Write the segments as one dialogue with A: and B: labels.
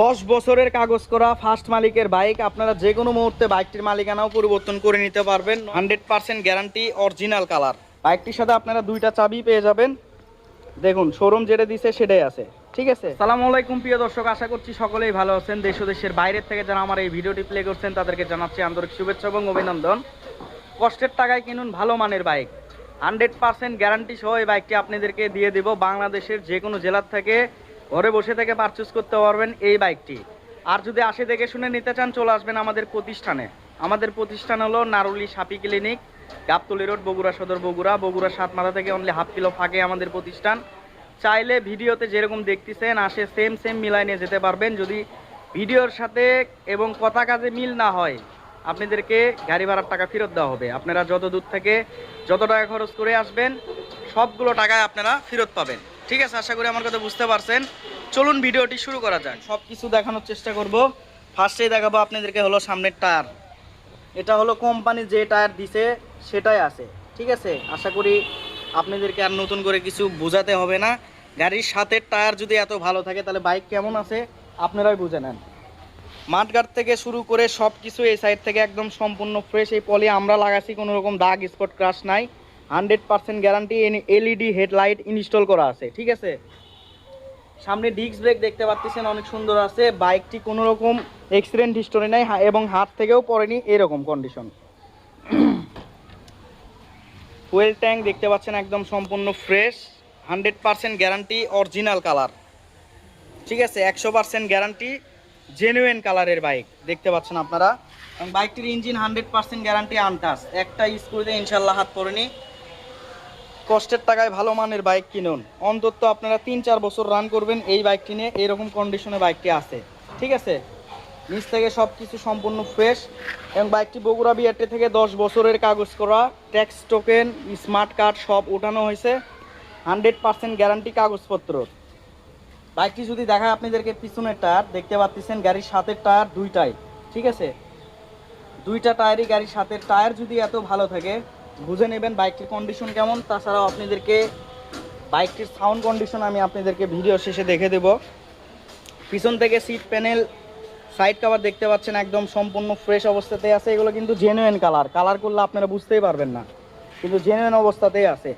A: দশ বছরের কাগজ করা ফার্স্ট মালিকের বাইক আপনারা যে কোনো মুহূর্তে বাইকটির মালিকানাও পরিবর্তন করে নিতে পারবেন। Hundred percent guarantee original colour বাইকটির সাথে আপনারা দুইটা চাবি পেয়ে যাবেন। দেখুন শোরুম যেটা দিছে সেটাই আছে। ঠিক আছে? সালাম আলাইকুম, প্রিয় দর্শক, আশা করছি সকলেই ভালো আছেন। দেশ দেশের বাইরের থেকে যারা আমার এই ভিডিওটি প্লে করছেন, তাদেরকে জানাচ্ছি আন্তরিক শুভেচ্ছা এবং অভিনন্দন। কষ্টের টাকায় কিনুন ভালো মানের বাইক হান্ড্রেড পার্সেন্ট গ্যারান্টি সহ এই বাইকটি আপনাদেরকে দিয়ে দিব। বাংলাদেশের যে কোনো জেলার থেকে ঘরে বসে থেকে পারচেস করতে পারবেন এই বাইকটি আর যদি আসে দেখে শুনে নিতে চান, চলে আসবেন আমাদের প্রতিষ্ঠানে। আমাদের প্রতিষ্ঠান হলো নারুলি সাপি ক্লিনিক গাবতলি রোড বগুড়া সদর, বগুড়া। বগুড়া সাত মাথা থেকে অনলি হাফ কিলো ফাঁকে আমাদের প্রতিষ্ঠান। চাইলে ভিডিওতে যেরকম দেখতেছেন, আসে সেম সেম মিলাই নিয়ে যেতে পারবেন। যদি ভিডিওর সাথে এবং কথা কাজে মিল না হয়, আপনাদেরকে গাড়ি ভাড়ার টাকা ফেরত দেওয়া হবে। আপনারা যত দূর থেকে যত টাকা খরচ করে আসবেন, সবগুলো টাকায় আপনারা ফেরত পাবেন। ঠিক আছে, আশা করি আমার কথা বুঝতে পারছেন। চলুন ভিডিওটি শুরু করা যাক। সব কিছু দেখানোর চেষ্টা করব। ফার্স্টেই দেখাবো আপনাদেরকে হলো সামনের টায়ার। এটা হলো কোম্পানি যে টায়ার দিছে, সেটাই আছে। ঠিক আছে, আশা করি আপনাদেরকে আর নতুন করে কিছু বোঝাতে হবে না। গাড়ির সাথে টায়ার যদি এত ভালো থাকে, তাহলে বাইক কেমন আছে আপনারাই বুঝে নেন। মাঠঘাট থেকে শুরু করে সব কিছু এই সাইড থেকে একদম সম্পূর্ণ ফ্রেশ এই পলি আমরা লাগাচ্ছি কোনো রকম দাগ স্পট ক্রাশ নাই। Hundred percent guarantee LED headlight install করা আছে, ঠিক আছে? সামনে ডিস্ক ব্রেক দেখতে পাচ্ছেন অনেক সুন্দর আছে। বাইকটি কোনো রকম অ্যাক্সিডেন্ট হিস্টোরি নাই এবং হাত থেকেও পড়েনি এরকম কন্ডিশন ফুয়েল ট্যাঙ্ক দেখতে পাচ্ছেন একদম সম্পূর্ণ fresh hundred percent guarantee original colour ঠিক আছে, একশো পার্সেন্ট গ্যারান্টি জেনুইন কালারের বাইক দেখতে পাচ্ছেন আপনারা। বাইকটির engine hundred percent guarantee untouched একটা স্ক্রুতে ইনশাল্লাহ হাত পড়েনি। কষ্টের টাকায় ভালো মানের বাইক কিনুন। অন্তত আপনারা তিন চার বছর রান করবেন এই বাইকটি নিয়ে এইরকম কন্ডিশনে বাইকটি আছে। ঠিক আছে? নিচ থেকে সব কিছু সম্পূর্ণ ফ্রেশ এবং বাইকটি বগুড়া বিআরটি থেকে দশ বছরের কাগজ করা। ট্যাক্স টোকেন স্মার্ট কার্ড সব উঠানো হয়েছে। হান্ড্রেড পার্সেন্ট গ্যারান্টি কাগজপত্র। বাইকটি যদি দেখায় আপনাদেরকে পিছনের টায়ার, দেখতে পাচ্ছেন গাড়ির সাথের টায়ার দুইটাই। ঠিক আছে? দুইটা টায়ারই গাড়ির সাথে। টায়ার যদি এত ভালো থাকে বুঝে নেবেন বাইকটির কন্ডিশন কেমন। তাছাড়াও আপনাদেরকে বাইকটির সাউন্ড কন্ডিশন আমি আপনাদেরকে ভিডিও শেষে দেখে দেব। পিছন থেকে সিট প্যানেল সাইড কভার দেখতে পাচ্ছেন একদম সম্পূর্ণ ফ্রেশ অবস্থাতে আছে। এগুলো কিন্তু জেনুইন কালার কালার করলে আপনারা বুঝতেই পারবেন না। কিন্তু জেনুইন অবস্থাতেই আছে।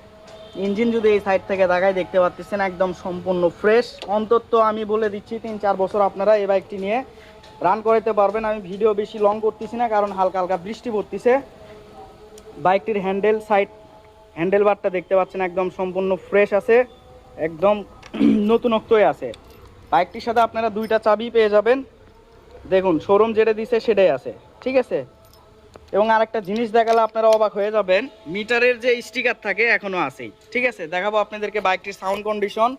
A: ইঞ্জিন যদি এই সাইড থেকে দেখায় দেখতে পাচ্ছেন একদম সম্পূর্ণ ফ্রেশ অন্তত আমি বলে দিচ্ছি, তিন চার বছর আপনারা এই বাইকটি নিয়ে রান করাতে পারবেন। আমি ভিডিও বেশি লং করতেছি না, কারণ হালকা হালকা বৃষ্টি পড়তেছে। বাইকটির হ্যান্ডেল সাইড, হ্যান্ডেল বারটা দেখতে পাচ্ছেন একদম সম্পূর্ণ ফ্রেশ আছে, একদম নতুনত্বই আছে। বাইকটির সাথে আপনারা দুইটা চাবি পেয়ে যাবেন। দেখুন শোরুম যেটা দিছে সেটাই আছে, ঠিক আছে? এবং আরেকটা জিনিস দেখালে আপনারা অবাক হয়ে যাবেন, মিটারের যে স্টিকার থাকে এখনও আছেই, ঠিক আছে? দেখাবো আপনাদেরকে বাইকটির সাউন্ড কন্ডিশন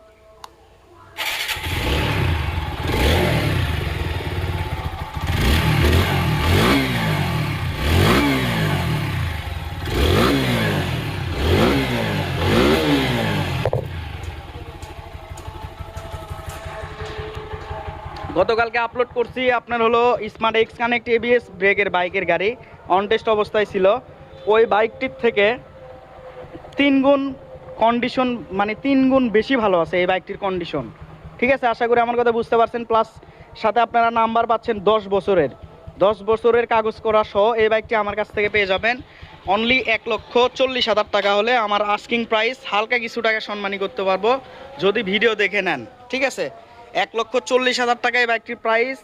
A: গতকালকে আপলোড করছি, আপনার হলো স্মার্ট এক্স কানেক্ট এবিএস ব্রেকের বাইকের গাড়ি অন টেস্ট অবস্থায় ছিল। ওই বাইকটির থেকে তিন গুণ কন্ডিশন মানে তিন গুণ বেশি ভালো আছে এই বাইকটির কন্ডিশন ঠিক আছে? আশা করি আমার কথা বুঝতে পারছেন। প্লাস সাথে আপনারা নাম্বার পাচ্ছেন দশ বছরের। দশ বছরের কাগজ করা সহ এই বাইকটি আমার কাছ থেকে পেয়ে যাবেন। অনলি এক লক্ষ চল্লিশ হাজার টাকা হলে আমার আস্কিং প্রাইস হালকা কিছু টাকা সম্মানী করতে পারব। যদি ভিডিও দেখে নেন, ঠিক আছে? এক লক্ষ চল্লিশ হাজার টাকা এই বাইকটির প্রাইস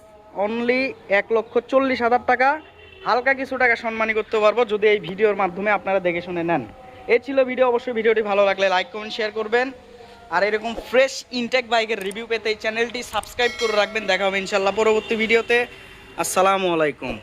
A: অনলি এক লক্ষ চল্লিশ হাজার টাকা। হালকা কিছু টাকা সম্মানী করতে পারব যদি এই ভিডিওর মাধ্যমে আপনারা দেখে শুনে নেন। এই ছিল ভিডিও অবশ্যই ভিডিওটি ভালো লাগলে লাইক কমেন্ট শেয়ার করবেন। আর এরকম ফ্রেশ ইনটেক বাইকের রিভিউ পেতে এই চ্যানেলটি সাবস্ক্রাইব করে রাখবেন। দেখা হবে ইনশাল্লাহ পরবর্তী ভিডিওতে আসসালামু আলাইকুম।